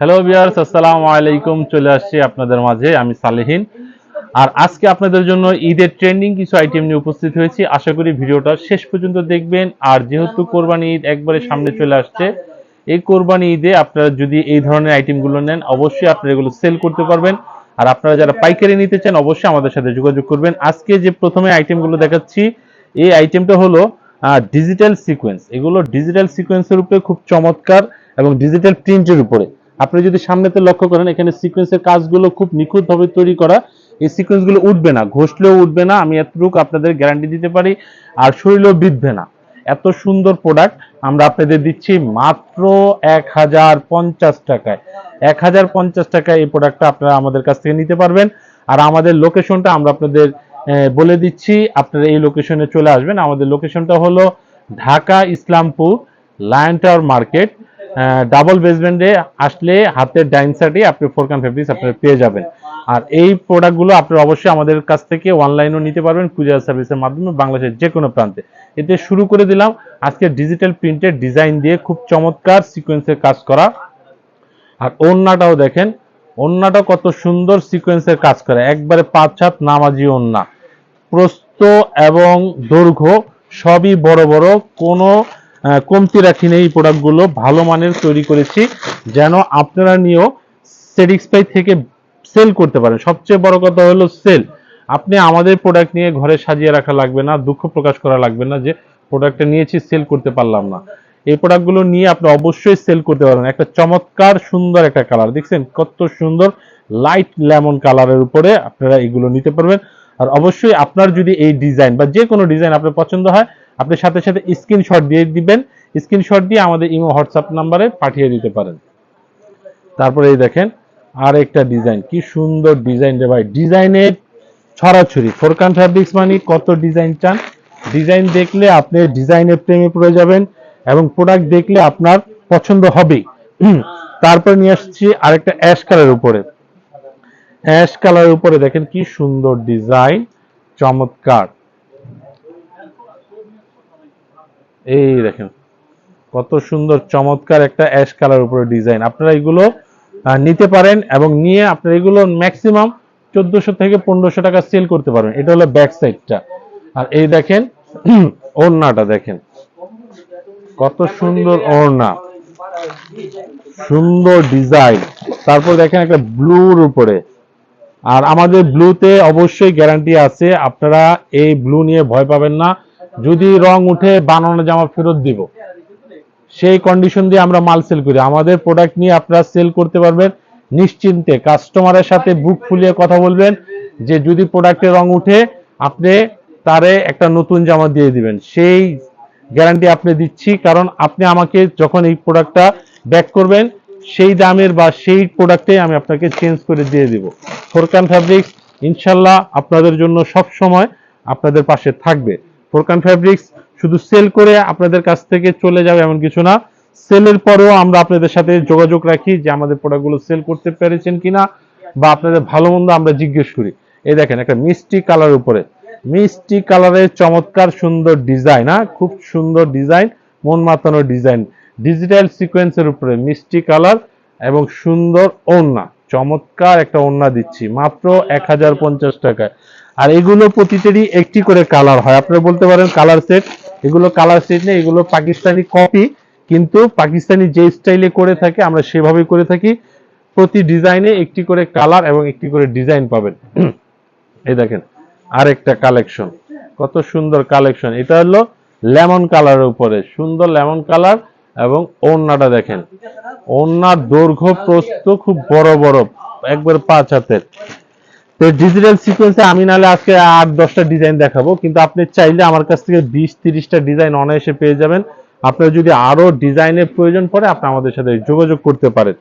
Hello বিয়ার্স আসসালামু আলাইকুম। চলে আসছি আপনাদের মাঝে, আমি সালেহিন। আর আজকে আপনাদের জন্য ঈদের ট্রেন্ডিং কিছু আইটেম নিয়ে উপস্থিত হয়েছি। আশা করি ভিডিওটা শেষ পর্যন্ত দেখবেন। আর যেহেতু কোরবানি ঈদ একবারে সামনে চলে আসছে, এই কোরবানি ঈদে আপনারা যদি এই ধরনের আইটেমগুলো নেন, অবশ্যই আপনারা এগুলো সেল করতে পারবেন। আর আপনারা যারা পাইকারি নিতে চান, অবশ্যই আমাদের সাথে যোগাযোগ করবেন। আজকে যে প্রথমে আইটেমগুলো দেখাচ্ছি, এই আইটেমটা হলো ডিজিটাল সিকোয়েন্স এগুলো ডিজিটাল সিকোয়েন্সের উপরে খুব চমৎকার এবং ডিজিটাল প্রিন্টের উপরে। আপনি যদি সামনেতে লক্ষ্য করেন, এখানে সিকোয়েন্সের কাজগুলো খুব নিখুঁতভাবে তৈরি করা। এই সিকোয়েন্সগুলো উঠবে না, ঘষলেও উঠবে না। আমি এতটুকু আপনাদের গ্যারান্টি দিতে পারি, আর শরীরেও বিধবে না। এত সুন্দর প্রোডাক্ট আমরা আপনাদের দিচ্ছি মাত্র এক হাজার পঞ্চাশ টাকায়। এক হাজার পঞ্চাশ টাকায় এই প্রোডাক্টটা আপনারা আমাদের কাছ থেকে নিতে পারবেন। আর আমাদের লোকেশনটা আমরা আপনাদের বলে দিচ্ছি, আপনারা এই লোকেশনে চলে আসবেন। আমাদের লোকেশনটা হলো Dhaka Islampur lion tower market. Double বেসমেন্টে আসলে হাতের ডাইন সাইডে আপনি ফোর ফোরকান ফেব্রিক্স আপনারা পেয়ে যাবেন। আর এই প্রোডাক্টগুলো আপনারা অবশ্যই আমাদের কাছ থেকে অনলাইনও নিতে পারবেন কুরিয়ার সার্ভিসের মাধ্যমে বাংলাদেশের যে কোনো প্রান্তে। এতে শুরু করে দিলাম, আজকে ডিজিটাল প্রিন্টের ডিজাইন দিয়ে খুব চমৎকার সিকোয়েন্সের কাজ করা। আর ওন্নাটাও দেখেন, ওন্নাটা কত সুন্দর সিকোয়েন্সের কাজ করে। একবারে পাঁচ হাত নামাজি ওন্না। প্রস্ত এবং দৈর্ঘ্য সবই বড় বড়, কোনো কমতি রাখি নেই এই প্রোডাক্টগুলো ভালো মানের তৈরি করেছি, যেন আপনারা নিয়েও স্যাটিসফাই থেকে সেল করতে পারেন। সবচেয়ে বড় কথা হলো সেল আপনি আমাদের প্রোডাক্ট নিয়ে ঘরে সাজিয়ে রাখা লাগবে না, দুঃখ প্রকাশ করা লাগবে না যে প্রোডাক্টটা নিয়েছি সেল করতে পারলাম না। এই প্রোডাক্টগুলো নিয়ে আপনি অবশ্যই সেল করতে পারবেন। একটা চমৎকার সুন্দর একটা কালার দেখছেন কত সুন্দর লাইট লেমন কালারের উপরে আপনারা এগুলো নিতে পারবেন। আর অবশ্যই আপনার যদি এই ডিজাইন বা যে কোনো ডিজাইন আপনার পছন্দ হয় আপনি সাথে সাথে স্ক্রিনশট দিয়ে দিবেন। স্ক্রিনশট দিয়ে আমাদের ইমো হোয়াটসঅ্যাপ নাম্বারে পাঠিয়ে দিতে পারেন। তারপরে এই দেখেন আর একটা ডিজাইন কি সুন্দর ডিজাইন রে ভাই। ডিজাইনের ছড়াছড়ি। ফোরকান ফ্যাব্রিক্স মানে কত ডিজাইন চান? ডিজাইন দেখলে আপনি ডিজাইনের প্রেমে পড়ে যাবেন এবং প্রোডাক্ট দেখলে আপনার পছন্দ হুম, তারপর নিয়ে আসছি আরেকটা অ্যাশ কালার উপরে। অ্যাশ কালার উপরে দেখেন কি সুন্দর ডিজাইন চমৎকার। এই দেখেন, কত সুন্দর, চমৎকার একটা অ্যাশ কালার উপরে ডিজাইন। আপনারা এগুলো নিতে পারেন এবং নিয়ে আপনারা এগুলো ম্যাক্সিমাম চোদ্দশো থেকে পনেরোশো টাকা সেল করতে পারবেন। এটা হলো ব্যাক সাইডটা আর এই দেখেন, ওড়নাটা দেখেন। কত সুন্দর ওড়না। সুন্দর ডিজাইন। তারপর দেখেন একটা ব্লুর উপরে। আর আমাদের ব্লুতে অবশ্যই গ্যারান্টি আছে, আপনারা এই ব্লু নিয়ে ভয় পাবেন না। যদি রং উঠে বানানো জামা ফেরত দিব, সেই কন্ডিশন দিয়ে আমরা মাল সেল করি। আমাদের প্রোডাক্ট নিয়ে আপনারা সেল করতে পারবেন, নিশ্চিন্তে কাস্টমারের সাথে বুক ফুলিয়ে কথা বলবেন যে যদি প্রোডাক্টের রং উঠে, আপনি তারে একটা নতুন জামা দিয়ে দিবেন। সেই গ্যারান্টি আপনি দিচ্ছি, কারণ আপনি আমাকে যখন এই প্রোডাক্টটা ব্যাক করবেন, সেই দামের বা সেই প্রোডাক্টে আমি আপনাকে চেঞ্জ করে দিয়ে দিব। ফোরকান ফ্যাব্রিক্স ইনশাল্লাহ আপনাদের জন্য সব সময় আপনাদের পাশে থাকবে। ফোরকান ফ্যাব্রিক্স, শুধু সেল করে আপনাদের কাছ থেকে চলে যাবে এমন কিছু না। সেলের পরেও আমরা আপনাদের সাথে যোগাযোগ রাখি যে আমাদের প্রোডাক্টগুলো সেল করতে পেরেছেন কিনা বা আপনাদের ভালো মন্দ আমরা জিজ্ঞেস করি। এই দেখেন, একটা মিষ্টি কালার উপরে। মিষ্টি কালারের চমৎকার সুন্দর ডিজাইন হ্যাঁ? খুব সুন্দর ডিজাইন মন মাতানো ডিজাইন ডিজিটাল সিকোয়েন্সের উপরে মিষ্টি কালার এবং সুন্দর ওড়না। চমৎকার একটা ওড়না দিচ্ছি। মাত্র এক হাজার পঞ্চাশ টাকায়। আর এগুলো প্রতিটারই একটি করে কালার হয়। আপনারা বলতে পারেন কালার সেট এগুলো কালার সেট নেই, এগুলো পাকিস্তানি কপি কিন্তু পাকিস্তানি যে স্টাইলে করে থাকে, আমরা সেভাবেই করে থাকি। প্রতি ডিজাইনে একটি করে কালার এবং একটি করে ডিজাইন পাবেন। এই দেখেন, আরেকটা কালেকশন কত সুন্দর কালেকশন এটা হলো লেমন কালারের উপরে। সুন্দর লেমন কালার এবং ওড়নাটা দেখেন। ওড়নার দৈর্ঘ্য প্রস্থ খুব বড় বড়, একবার পাঁচ হাতের। তো ডিজিটাল সিকোয়েন্সে আমি নাহলে আজকে আট, দশটা ডিজাইন দেখাবো। কিন্তু আপনি চাইলে আমার কাছ থেকে বিশ, তিরিশটা ডিজাইন অনায়াসে পেয়ে যাবেন। আপনার যদি আরও ডিজাইনের প্রয়োজন পড়ে, আপনি আমাদের সাথে যোগাযোগ করতে পারেন।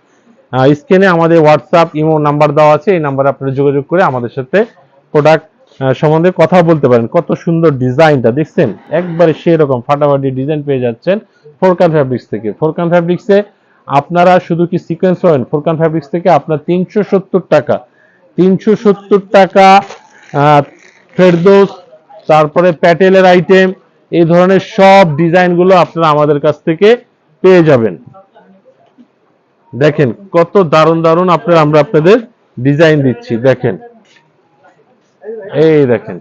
স্ক্রিনে আমাদের হোয়াটসঅ্যাপ ইমো নাম্বার দেওয়া আছে। এই নাম্বারে আপনারা যোগাযোগ করে আমাদের সাথে প্রোডাক্ট সম্বন্ধে কথা বলতে পারেন। কত সুন্দর ডিজাইনটা দেখছেন? একবারে সেই রকম ফাটাফাটি ডিজাইন পেয়ে যাচ্ছেন ফোরকান ফ্যাব্রিক্স থেকে। ফোরকান ফ্যাব্রিক্সে আপনারা শুধু কি সিকোয়েন্স পাবেন ফোরকান ফ্যাব্রিক্স থেকে আপনার তিনশো সত্তর টাকা তিনশো সত্তর টাকা ফেরদোস তারপরে প্যাটেলের আইটেম এই ধরনের সব ডিজাইনগুলো আপনারা আমাদের কাছ থেকে পেয়ে যাবেন। দেখেন কত দারুণ দারুণ আপনার আমরা আপনাদের ডিজাইন দিচ্ছি দেখেন। এই দেখেন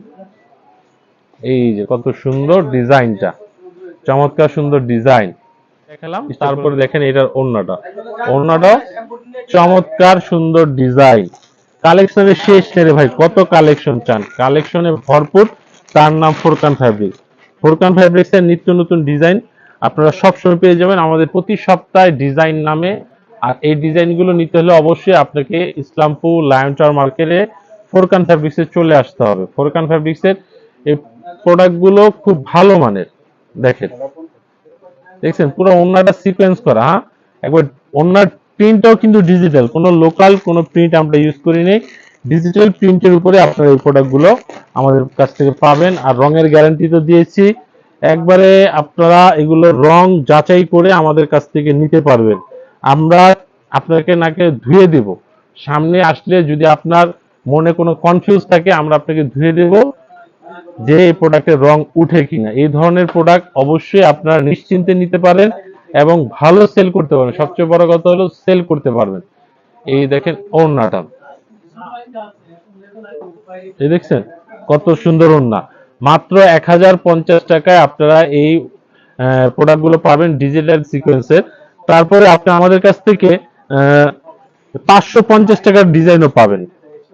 এই যে কত সুন্দর ডিজাইনটা চমৎকার সুন্দর ডিজাইন। দেখালাম তারপরে দেখেন এটার ওড়নাটা ওড়নাটা চমৎকার সুন্দর ডিজাইন। কালেকশনের শেষ নেই ভাই, কত কালেকশন চান? কালেকশনে ভরপুর, তার নাম ফোরকান ফ্যাব্রিক ফোরকান ফ্যাব্রিক্স এর নিত্য নতুন ডিজাইন আপনারা সবসময় পেয়ে যাবেন। আমাদের প্রতি সপ্তাহে ডিজাইন নামে, আর এই ডিজাইনগুলো নিতে হলে অবশ্যই আপনাকে ইসলামপুর লায়ন মার্কেটে ফোরকান ফ্যাব্রিক্স চলে আসতে হবে। ফোরকান ফ্যাব্রিক্স এর এই প্রোডাক্টগুলো খুব ভালো মানের। দেখেন। দেখছেন? পুরো ওনাটা সিকোয়েন্স করা হ্যাঁ? একবার ওনার প্রিন্টটাও কিন্তু ডিজিটাল কোনো লোকাল কোনো প্রিন্ট আমরা ইউজ করি নেই ডিজিটাল প্রিন্টের উপরে আপনারা এই প্রোডাক্টগুলো আমাদের কাছ থেকে পাবেন। আর রঙের গ্যারান্টি তো দিয়েছি। একবারে আপনারা এগুলো রং যাচাই করে আমাদের কাছ থেকে নিতে পারবেন। আমরা আপনাকে নাকে ধুয়ে দেব। সামনে আসলে যদি আপনার মনে কোনো কনফিউজ থাকে, আমরা আপনাকে ধুয়ে দেব যে এই প্রোডাক্টের রং উঠে কিনা। এই ধরনের প্রোডাক্ট অবশ্যই আপনারা নিশ্চিন্তে নিতে পারেন। এবং ভালো সেল করতে পারবেন। সবচেয়ে বড় কথা হলো সেল করতে পারবেন। এই দেখেন ওড়নাটা। এই দেখছেন? কত সুন্দর ওড়না। মাত্র এক হাজার পঞ্চাশ টাকায় আপনারা এই প্রোডাক্টগুলো পাবেন ডিজিটাল সিকোয়েন্সের তারপরে আপনি আমাদের কাছ থেকে পাঁচশো পঞ্চাশ টাকার ডিজাইনও পাবেন।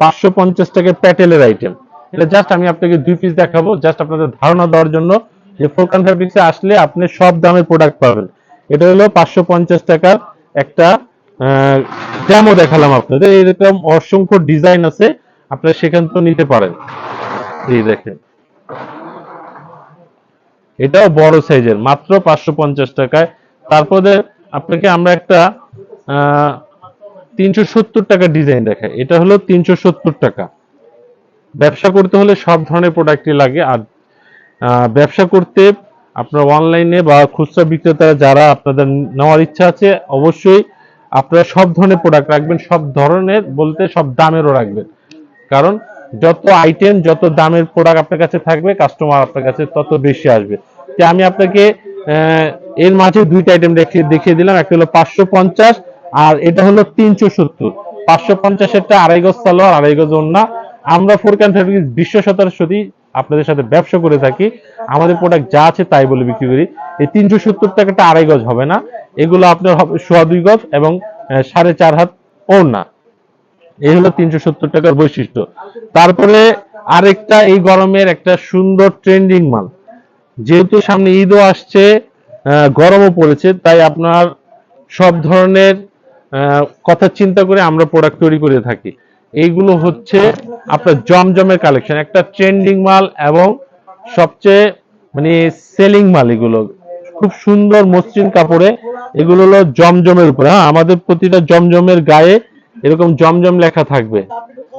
পাঁচশো পঞ্চাশ টাকার প্যাটেলের আইটেম এটা জাস্ট আমি আপনাকে দুই পিস দেখাবো। জাস্ট আপনাদের ধারণা দেওয়ার জন্য যে ফোরকান ফ্যাব্রিক্সে আসলে আপনি সব দামের প্রোডাক্ট পাবেন। এটা হলো পাঁচশো পঞ্চাশ টাকার একটা ডেমো দেখালাম আপনাদের। এরকম অসংখ্য ডিজাইন আছে, আপনারা সেখান থেকে নিতে পারেন। এই দেখেন। এটাও বড় সাইজের, মাত্র পাঁচশো পঞ্চাশ টাকায়। তারপরে আপনাকে আমরা একটা তিনশো সত্তর টাকা ডিজাইন দেখাই। এটা হলো তিনশো সত্তর টাকা। ব্যবসা করতে হলে সব ধরনের প্রোডাক্টই লাগে। আর ব্যবসা করতে আপনার অনলাইনে বা খুচরা বিক্রেতা যারা আপনাদের নেওয়ার ইচ্ছা আছে, অবশ্যই আপনারা সব ধরনের প্রোডাক্ট রাখবেন, সব ধরনের বলতে সব দামেরও রাখবেন। কারণ যত আইটেম যত দামের প্রোডাক্ট আপনার কাছে থাকবে কাস্টমার আপনার কাছে তত বেশি আসবে। যে আমি আপনাকে এর মাঝে দুইটা আইটেম দেখিয়ে দেখিয়ে দিলাম। একটা হলো পাঁচশো পঞ্চাশ আর এটা হলো তিনশো সত্তর। পাঁচশো পঞ্চাশেরটা আড়াই গজ সালোয়ার, আড়াই গজ ওন্না আমরা ফোরকান ফ্যাব্রিক্স বিশ্ব শতাংশতি আপনাদের সাথে ব্যবসা করে থাকি। আমাদের প্রোডাক্ট যা আছে তাই বলে বিক্রি করি। এই তিনশো সত্তর টাকাটা আড়াই গজ হবে না। এগুলো আপনার হবে সোয়া দুই গজ এবং সাড়ে চার হাত ওড়না। এই হলো তিনশো সত্তর টাকার বৈশিষ্ট্য। তারপরে আরেকটা এই গরমের একটা সুন্দর ট্রেন্ডিং মাল। যেহেতু সামনে ঈদও আসছে গরমও পড়েছে, তাই আপনার সব ধরনের কথা চিন্তা করে আমরা প্রোডাক্ট তৈরি করে থাকি। এইগুলো হচ্ছে আপনার জমজমের কালেকশন একটা ট্রেন্ডিং মাল এবং সবচেয়ে মানে সেলিং মাল এগুলো। খুব সুন্দর মসৃণ কাপড়ে, এগুলো হলো জমজমের উপরে। হ্যাঁ আমাদের প্রতিটা জমজমের গায়ে এরকম জমজম লেখা থাকবে।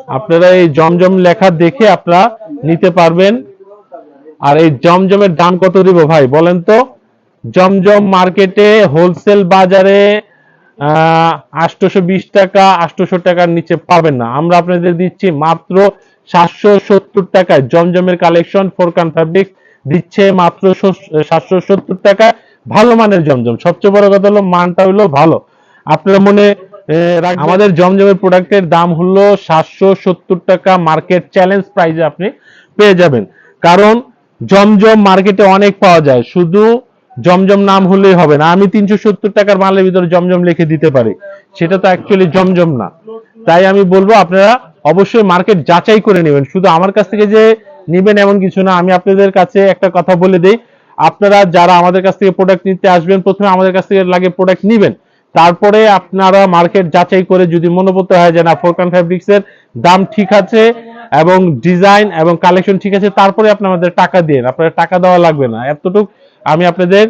আপনারা এই জমজম লেখা দেখে আপনারা নিতে পারবেন। আর এই জমজমের দাম কত দিব ভাই, বলেন তো? জমজম মার্কেটে হোলসেল বাজারে আটশোশো বিশ টাকা, আটশোশো টাকার নিচে পাবেন না। আমরা আপনাদের দিচ্ছি মাত্র সাতশো সত্তর টাকায়। জমজমের কালেকশন, ফোরকান ফ্যাব্রিক দিচ্ছে মাত্র সাতশো সত্তর টাকা ভালো মানের জমজম। সবচেয়ে বড় কথা হলো, মানটা হলো ভালো। আপনারা মনে আমাদের জমজমের প্রোডাক্টের দাম হলো সাতশো সত্তর টাকা। মার্কেট চ্যালেঞ্জ প্রাইজে আপনি পেয়ে যাবেন। কারণ জমজম মার্কেটে অনেক পাওয়া যায়। শুধু জমজম নাম হলেই হবে না। আমি তিনশো সত্তর টাকার মালের ভিতরে জমজম লিখে দিতে পারি। সেটা তো অ্যাকচুয়ালি জমজম না। তাই আমি বলব, আপনারা অবশ্যই মার্কেট যাচাই করে নেবেন। শুধু আমার কাছ থেকে যে নিবেন এমন কিছু না। আমি আপনাদের কাছে একটা কথা বলে দিই। আপনারা যারা আমাদের কাছ থেকে প্রোডাক্ট নিতে আসবেন, প্রথমে আমাদের কাছ থেকে লাগে প্রোডাক্ট নিবেন। তারপরে আপনারা মার্কেট যাচাই করে যদি মনোভূত হয় যে না ফোরকান ফ্যাব্রিক্স এর দাম ঠিক আছে এবং ডিজাইন এবং কালেকশন ঠিক আছে, তারপরে আপনি আমাদের টাকা দিন আপনার টাকা দেওয়া লাগবে না। এতটুক আমি আপনাদের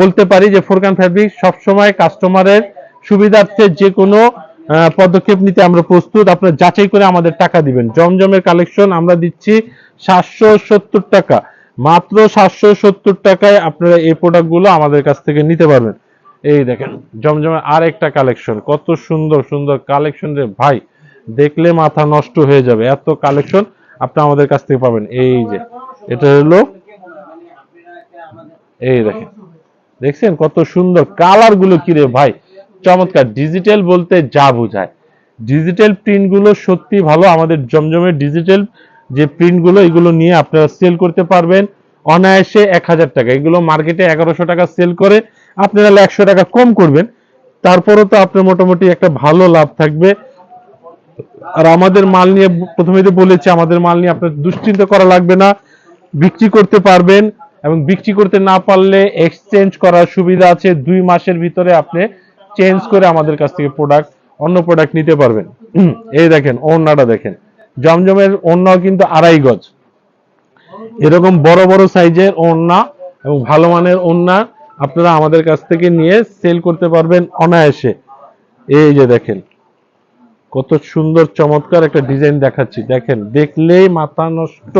বলতে পারি যে ফোরকান ফ্যাব্রিক সবসময় কাস্টমারের সুবিধার্থে যে কোনো পদক্ষেপ নিতে আমরা প্রস্তুত। আপনার যাচাই করে আমাদের টাকা দিবেন। জমজমের কালেকশন আমরা দিচ্ছি সাতশো সত্তর টাকা। মাত্র সাতশো সত্তর টাকায় আপনারা এই প্রোডাক্টগুলো আমাদের কাছ থেকে নিতে পারবেন। এই দেখেন, জমজমের আর একটা কালেকশন কত সুন্দর সুন্দর কালেকশন রে ভাই। দেখলে মাথা নষ্ট হয়ে যাবে। এত কালেকশন আপনি আমাদের কাছ থেকে পাবেন। এই যে, এটা হলো এই দেখেন। দেখছেন কত সুন্দর কালারগুলো কি রে ভাই? চমৎকার। ডিজিটাল বলতে যা বোঝায়। ডিজিটাল প্রিন্টগুলো সত্যি ভালো। আমাদের জমজমের ডিজিটাল যে প্রিন্টগুলো এগুলো নিয়ে আপনারা সেল করতে পারবেন। অনায়াসে এক হাজার টাকা। এগুলো মার্কেটে এগারোশো টাকা সেল করে আপনারা একশো টাকা কম করবেন। তারপরও তো আপনার মোটামুটি একটা ভালো লাভ থাকবে। আর আমাদের মাল নিয়ে প্রথমে তো বলেছি, আমাদের মাল নিয়ে আপনার দুশ্চিন্তা করা লাগবে না। বিক্রি করতে পারবেন। এবং বিক্রি করতে না পারলে এক্সচেঞ্জ করার সুবিধা আছে। দুই মাসের ভিতরে আপনি চেঞ্জ করে আমাদের কাছ থেকে প্রোডাক্ট অন্য প্রোডাক্ট নিতে পারবেন। এই দেখেন, ওড়নাটা দেখেন। জমজমের ওড়নাও কিন্তু আড়াই গজ। এরকম বড় বড় সাইজের ওড়না এবং ভালো মানের ওড়না আপনারা আমাদের কাছ থেকে নিয়ে সেল করতে পারবেন অনায়াসে। এই যে দেখেন, কত সুন্দর চমৎকার একটা ডিজাইন দেখাচ্ছি। দেখেন, দেখলেই মাথা নষ্ট।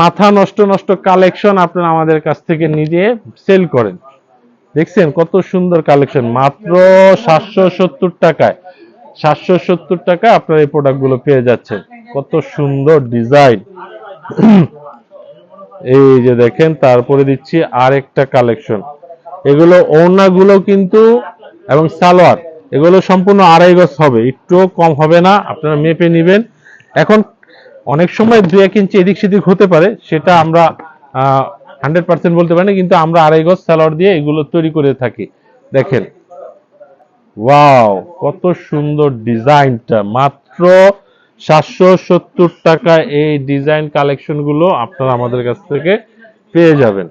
মাথা নষ্ট নষ্ট কালেকশন আপনারা আমাদের কাছ থেকে নিজে সেল করেন। দেখছেন কত সুন্দর কালেকশন মাত্র সাতশো সত্তর টাকায়। সাতশো সত্তর টাকা আপনারা এই প্রোডাক্টগুলো পেয়ে যাচ্ছেন। কত সুন্দর ডিজাইন এই যে দেখেন, তারপরে দিচ্ছি আরেকটা কালেকশন এগুলো ওড়নাগুলো কিন্তু, এবং সালোয়ার, এগুলো সম্পূর্ণ আড়াই গজ হবে। একটু কম হবে না, আপনারা মেপে নেবেন। এখন অনেক সময় দু এক ইঞ্চি এদিক সেদিক হতে পারে, সেটা আমরা হান্ড্রেড পার্সেন্ট বলতে পারি না, কিন্তু আমরা আড়াই গজ সালোয়ার দিয়ে এগুলো তৈরি করে থাকি। দেখেন। ওয়াও, কত সুন্দর ডিজাইনটা। মাত্র সাতশো সত্তর টাকা এই ডিজাইন কালেকশনগুলো আপনারা আমাদের কাছ থেকে পেয়ে যাবেন।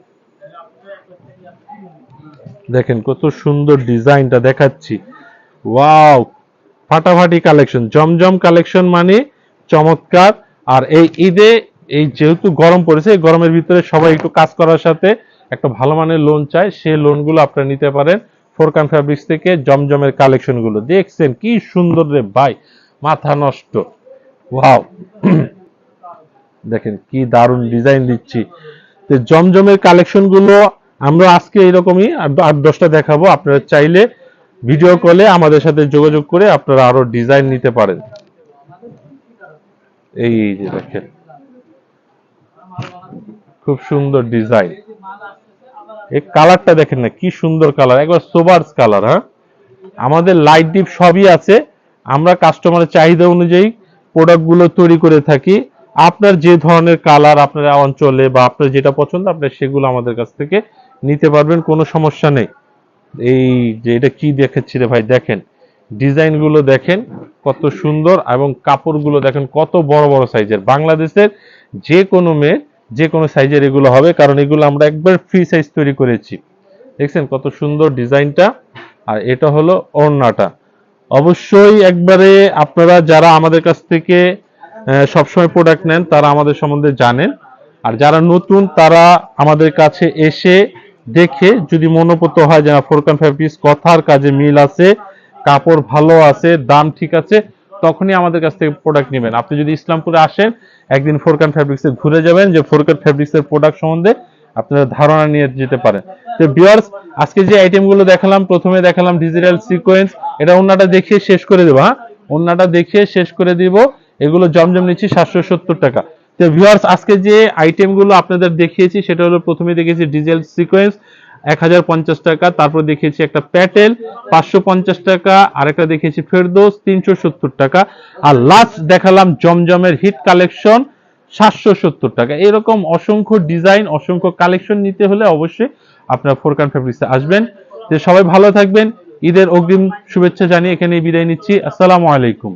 দেখেন, কত সুন্দর ডিজাইনটা দেখাচ্ছি। ওয়াও, ফাটাফাটি কালেকশন, জমজম কালেকশন মানে চমৎকার আর এই ঈদে এই যেহেতু গরম পড়েছে, এই গরমের ভিতরে সবাই একটু কাজ করার সাথে একটা ভালো মানের লোন চায় সেই লোনগুলো আপনারা নিতে পারেন ফোরকান ফ্যাব্রিক্স থেকে, জমজমের কালেকশনগুলো। দেখছেন কি সুন্দর রে ভাই, মাথা নষ্ট। ওয়াও দেখেন কি দারুণ ডিজাইন দিচ্ছি। তো জমজমের কালেকশনগুলো আমরা আজকে এরকমই আট দশটা দেখাবো। আপনারা চাইলে ভিডিও কলে আমাদের সাথে যোগাযোগ করে আপনারা আরও ডিজাইন নিতে পারেন। এই যে দেখেন। খুব সুন্দর ডিজাইন। এই কালারটা দেখেন না, কি সুন্দর কালার, একবার সোবার্স কালার হ্যাঁ? আমাদের লাইট ডিপ সবই আছে। আমরা কাস্টমারের চাহিদা অনুযায়ী প্রোডাক্টগুলো তৈরি করে থাকি। আপনার যে ধরনের কালার আপনার অঞ্চলে বা আপনার যেটা পছন্দ, আপনি সেগুলো আমাদের কাছ থেকে নিতে পারবেন, কোনো সমস্যা নেই। এই যে এটা কি দেখাচ্ছি রে ভাই, দেখেন। ডিজাইনগুলো দেখেন কত সুন্দর এবং কাপড়গুলো দেখেন কত বড় বড় সাইজের। বাংলাদেশের যে কোনো মেয়ে যে কোনো সাইজের এগুলো হবে, কারণ এগুলো আমরা একবার ফ্রি সাইজ তৈরি করেছি। দেখছেন কত সুন্দর ডিজাইনটা? আর এটা হলো ওড়নাটা। অবশ্যই একবারে আপনারা যারা আমাদের কাছ থেকে সবসময় প্রোডাক্ট নেন, তারা আমাদের সম্বন্ধে জানেন। আর যারা নতুন, তারা আমাদের কাছে এসে দেখে যদি মনোপত হয় যে ফোরকান ফ্যাব্রিক্স কথার কাজে মিল আছে কাপড় ভালো আছে, দাম ঠিক আছে, তখনই আমাদের কাছ থেকে প্রোডাক্ট নেবেন। আপনি যদি ইসলামপুরে আসেন, একদিন ফোরকান ফ্যাব্রিক্সে ঘুরে যাবেন যে ফোরকান ফ্যাব্রিক্সের প্রোডাক্ট সম্বন্ধে আপনারা ধারণা নিয়ে যেতে পারেন। তো বিয়ার্স আজকে যে আইটেমগুলো দেখালাম, প্রথমে দেখালাম ডিজিটাল সিকোয়েন্স এটা অন্যটা দেখিয়ে শেষ করে দেবো হ্যাঁ? অন্যটা দেখিয়ে শেষ করে দিব, এগুলো জমজম নিচ্ছি সাতশো সত্তর টাকা। তো ভিউয়ার্স আজকে যে আইটেমগুলো আপনাদের দেখিয়েছি, সেটা হলো প্রথমে দেখেছি ডিজেল সিকোয়েন্স এক হাজার পঞ্চাশ টাকা, তারপর দেখিয়েছি একটা প্যাটেল, পাঁচশো পঞ্চাশ টাকা, আরেকটা দেখিয়েছি ফেরদোস, তিনশো সত্তর টাকা। আর লাস্ট দেখালাম জমজমের হিট কালেকশন সাতশো সত্তর টাকা। এরকম অসংখ্য ডিজাইন অসংখ্য কালেকশন নিতে হলে অবশ্যই আপনার ফোরকান ফেব্রিক্সে আসবেন। যে সবাই ভালো থাকবেন। ঈদের অগ্রিম শুভেচ্ছা জানিয়ে এখানে বিদায় নিচ্ছি। আসসালামু আলাইকুম।